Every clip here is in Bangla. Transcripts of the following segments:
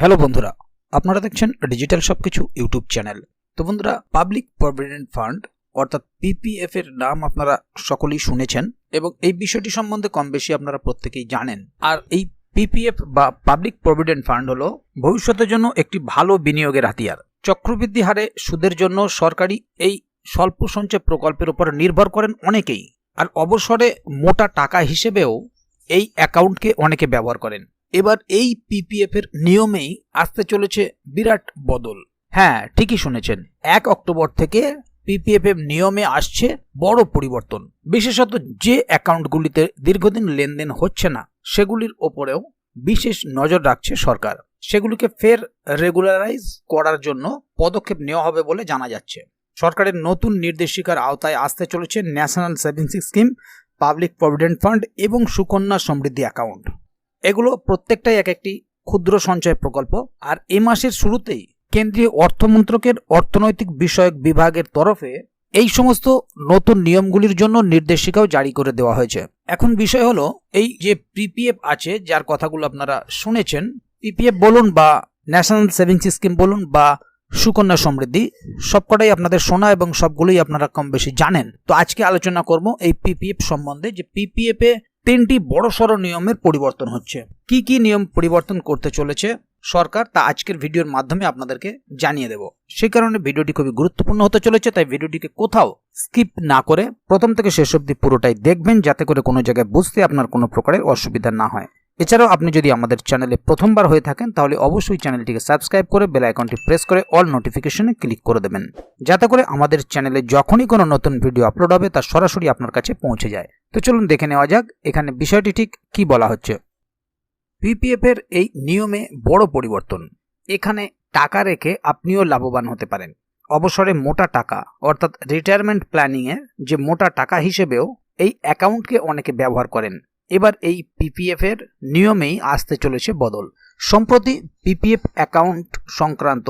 হ্যালো বন্ধুরা, আপনারা দেখছেন ডিজিটাল সবকিছু ইউটিউব চ্যানেল। তো বন্ধুরা, পাবলিক প্রভিডেন্ট ফান্ড, অর্থাৎ পিপিএফ এর নাম আপনারা সকলেই শুনেছেন এবং এই বিষয়টি সম্বন্ধে কম বেশি আপনারা প্রত্যেকেই জানেন। আর এই পিপিএফ বা পাবলিক প্রভিডেন্ট ফান্ড হলো ভবিষ্যতের জন্য একটি ভালো বিনিয়োগের হাতিয়ার। চক্রবৃদ্ধি হারে সুদের জন্য সরকারি এই স্বল্প সঞ্চয় প্রকল্পের উপর নির্ভর করেন অনেকেই। আর অবসরে মোটা টাকা হিসেবেও এই অ্যাকাউন্টকে অনেকে ব্যবহার করেন। এবার এই পিপিএফ এর নিয়মেই আসতে চলেছে বিরাট বদল। হ্যাঁ ঠিকই শুনেছেন। এক অক্টোবর থেকে পিপিএফ এর নিয়মে আসছে বড় পরিবর্তন। বিশেষত যে অ্যাকাউন্টগুলিতে দীর্ঘদিন লেনদেন হচ্ছে না, সেগুলির ওপরেও বিশেষ নজর রাখছে সরকার। সেগুলিকে ফের রেগুলারাইজ করার জন্য পদক্ষেপ নেওয়া হবে বলে জানা যাচ্ছে। সরকারের নতুন নির্দেশিকার আওতায় আসতে চলেছে national savings scheme, public provident fund এবং সুকন্যা সমৃদ্ধি অ্যাকাউন্ট। এগুলো প্রত্যেকটাই এক একটি ক্ষুদ্র সঞ্চয় প্রকল্প। আর এ মাসের শুরুতেই কেন্দ্রীয় অর্থমন্ত্রকের অর্থনৈতিক বিষয়ক বিভাগের তরফে এই সমস্ত নতুন নিয়মগুলির জন্য নির্দেশিকাও জারি করে দেওয়া হয়েছে। এখন বিষয় হলো, এই যে পিপিএফ আছে, যার কথাগুলো আপনারা শুনেছেন, পিপিএফ বলুন বা ন্যাশনাল সেভিংস স্কিম বলুন বা সুকন্যা সমৃদ্ধি, সবকটাই আপনাদের শোনা এবং সবগুলোই আপনারা কম বেশি জানেন। তো আজকে আলোচনা করব এই পিপিএফ সম্বন্ধে যে পিপিএফ এ তিনটি বড় বড়সড় নিয়মের পরিবর্তন হচ্ছে। কি কি নিয়ম পরিবর্তন করতে চলেছে সরকার তা আজকের ভিডিওর মাধ্যমে আপনাদেরকে জানিয়ে দেব। সেই কারণে ভিডিওটি খুবই গুরুত্বপূর্ণ হতে চলেছে, তাই ভিডিওটিকে কোথাও স্কিপ না করে প্রথম থেকে শেষ অবধি পুরোটাই দেখবেন, যাতে করে কোনো জায়গায় বুঝতে আপনার কোনো প্রকারের অসুবিধা না হয়। এছাড়াও আপনি যদি আমাদের চ্যানেলে প্রথমবার হয়ে থাকেন, তাহলে অবশ্যই চ্যানেলটিকে সাবস্ক্রাইব করে বেল আইকনটি প্রেস করে অল নোটিফিকেশনে ক্লিক করে দেবেন। যাতে করে আমাদের চ্যানেলে যখনই কোনো নতুন ভিডিও আপলোড হবে, তা সরাসরি আপনার কাছে পৌঁছে যায়। তো চলুন দেখে নেওয়া যাক, এখানে বিষয়টি ঠিক কি বলা হচ্ছে। পিপিএফ এর এই নিয়মে বড় পরিবর্তন। এখানে টাকা রেখে আপনিও লাভবান হতে পারেন। অবসরে মোটা টাকা, অর্থাৎ রিটায়ারমেন্ট প্ল্যানিংয়ে যে মোটা টাকা হিসেবেও এই অ্যাকাউন্টকে অনেকে ব্যবহার করেন। এবার এই পিপিএফ এর নিয়মেই আসতে চলেছে বদল। সম্প্রতি পিপিএফ অ্যাকাউন্ট সংক্রান্ত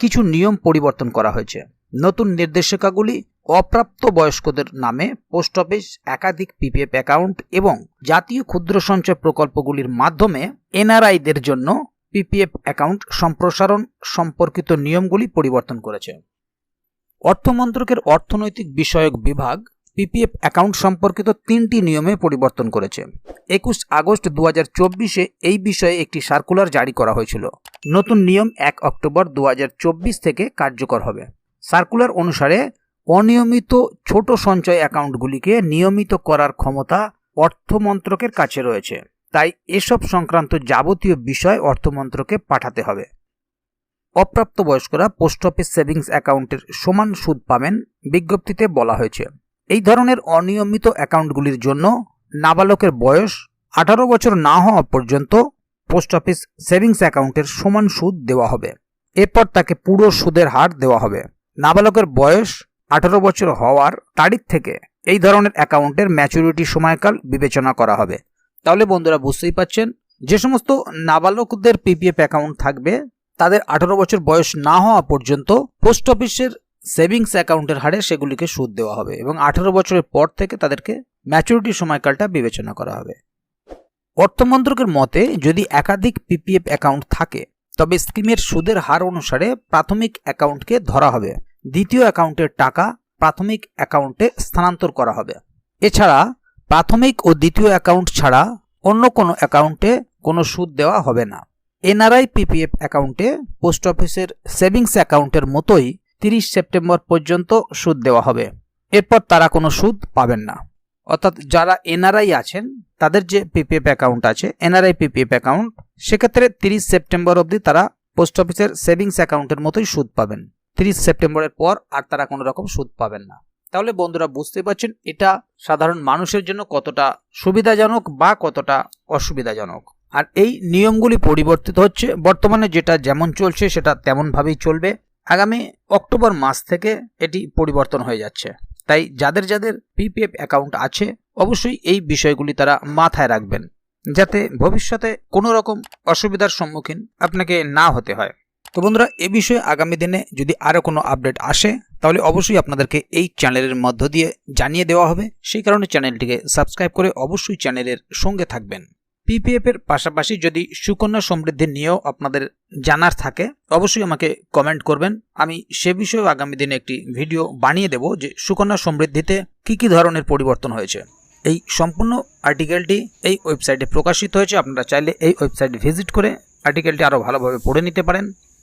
কিছু নিয়ম পরিবর্তন করা হয়েছে। নতুন নির্দেশিকাগুলি অপ্রাপ্ত বয়স্কদের নামে পোস্ট অফিস, একাধিক পিপিএফ অ্যাকাউন্ট এবং জাতীয় ক্ষুদ্র সঞ্চয় প্রকল্পগুলির মাধ্যমে এনআরআইদের জন্য পিপিএফ অ্যাকাউন্ট সম্প্রসারণ সম্পর্কিত নিয়মগুলি পরিবর্তন করেছে। অর্থমন্ত্রকের অর্থনৈতিক বিষয়ক বিভাগ পিপিএফ অ্যাকাউন্ট সম্পর্কিত তিনটি নিয়মে পরিবর্তন করেছে। একুশ আগস্ট দু চব্বিশে এই বিষয়ে একটি সার্কুলার জারি করা হয়েছিল। নতুন নিয়ম এক অক্টোবর দু হাজার চব্বিশ থেকে কার্যকর হবে। সার্কুলার অনুসারে অনিয়মিত ছোট সঞ্চয় অ্যাকাউন্টগুলিকে নিয়মিত করার ক্ষমতা অর্থমন্ত্রকের কাছে রয়েছে। তাই এসব সংক্রান্ত যাবতীয় বিষয় অর্থমন্ত্রকে পাঠাতে হবে। অপ্রাপ্তবয়স্করা পোস্ট অফিস সেভিংস অ্যাকাউন্টের সমান সুদ পাবেন বিজ্ঞপ্তিতে বলা হয়েছে। এই ধরনের অনিয়মিত অ্যাকাউন্টগুলির জন্য নাবালকের বয়স আঠারো বছর না হওয়া পর্যন্ত পোস্ট অফিস সেভিংস অ্যাকাউন্টের সমান সুদ দেওয়া হবে। এরপর তাকে পুরো সুদের হার দেওয়া হবে। নাবালকের বয়স আঠারো বছর হওয়ার তারিখ থেকে এই ধরনের অ্যাকাউন্টের ম্যাচুরিটি সময়কাল বিবেচনা করা হবে। তাহলে বন্ধুরা বুঝতেই পাচ্ছেন যে সমস্ত নাবালকদের পিপিএফ অ্যাকাউন্ট থাকবে, তাদের আঠারো বছর বয়স না হওয়া পর্যন্ত পোস্ট অফিসের সেভিংস অ্যাকাউন্টের হারে সেগুলিকে সুদ দেওয়া হবে এবং আঠারো বছরের পর থেকে তাদেরকে ম্যাচুরিটি সময়কালটা বিবেচনা করা হবে। অর্থমন্ত্রকের মতে, যদি একাধিক পিপিএফ অ্যাকাউন্ট থাকে, তবে স্কিমের সুদের হার অনুসারে প্রাথমিক অ্যাকাউন্টকে ধরা হবে। দ্বিতীয় অ্যাকাউন্টের টাকা প্রাথমিক অ্যাকাউন্টে স্থানান্তর করা হবে। এছাড়া প্রাথমিক ও দ্বিতীয় অ্যাকাউন্ট ছাড়া অন্য কোনো অ্যাকাউন্টে কোনো সুদ দেওয়া হবে না। এনআরআই পিপিএফ অ্যাকাউন্টে পোস্ট অফিসের সেভিংস অ্যাকাউন্টের মতোই তিরিশ সেপ্টেম্বর পর্যন্ত সুদ দেওয়া হবে। এরপর তারা কোনো সুদ পাবেন না। অর্থাৎ যারা এনআরআই আছেন, তাদের যে পিপিএফ অ্যাকাউন্ট আছে, এনআরআই পিপিএফ অ্যাকাউন্ট, সেক্ষেত্রে তিরিশ সেপ্টেম্বর অবধি তারা পোস্ট অফিসের সেভিংস অ্যাকাউন্টের মতোই সুদ পাবেন। তিরিশ সেপ্টেম্বরের পর আর তারা কোনো রকম সুদ পাবেন না। তাহলে বন্ধুরা বুঝতে পারছেন, এটা সাধারণ মানুষের জন্য কতটা সুবিধাজনক বা কতটা অসুবিধাজনক। আর এই নিয়মগুলি পরিবর্তিত হচ্ছে, বর্তমানে যেটা যেমন চলছে সেটা তেমনভাবেই চলবে। আগামী অক্টোবর মাস থেকে এটি পরিবর্তন হয়ে যাচ্ছে। তাই যাদের যাদের পিপিএফ অ্যাকাউন্ট আছে, অবশ্যই এই বিষয়গুলি তারা মাথায় রাখবেন, যাতে ভবিষ্যতে কোনো রকম অসুবিধার সম্মুখীন আপনাকে না হতে হয়। তো বন্ধুরা, এ বিষয়ে আগামী দিনে যদি আরও কোনো আপডেট আসে, তাহলে অবশ্যই আপনাদেরকে এই চ্যানেলের মধ্য দিয়ে জানিয়ে দেওয়া হবে। সেই কারণে চ্যানেলটিকে সাবস্ক্রাইব করে অবশ্যই চ্যানেলের সঙ্গে থাকবেন। পিপিএফ এর পাশাপাশি যদি সুকন্যা সমৃদ্ধি নিয়েও আপনাদের জানার থাকে, অবশ্যই আমাকে কমেন্ট করবেন। আমি সে বিষয়েও আগামী দিনে একটি ভিডিও বানিয়ে দেব যে সুকন্যা সমৃদ্ধিতে কি কি ধরনের পরিবর্তন হয়েছে। এই সম্পূর্ণ আর্টিকেলটি এই ওয়েবসাইটে প্রকাশিত হয়েছে। আপনারা চাইলে এই ওয়েবসাইটে ভিজিট করে আর্টিকেলটি আরও ভালোভাবে পড়ে নিতে পারেন।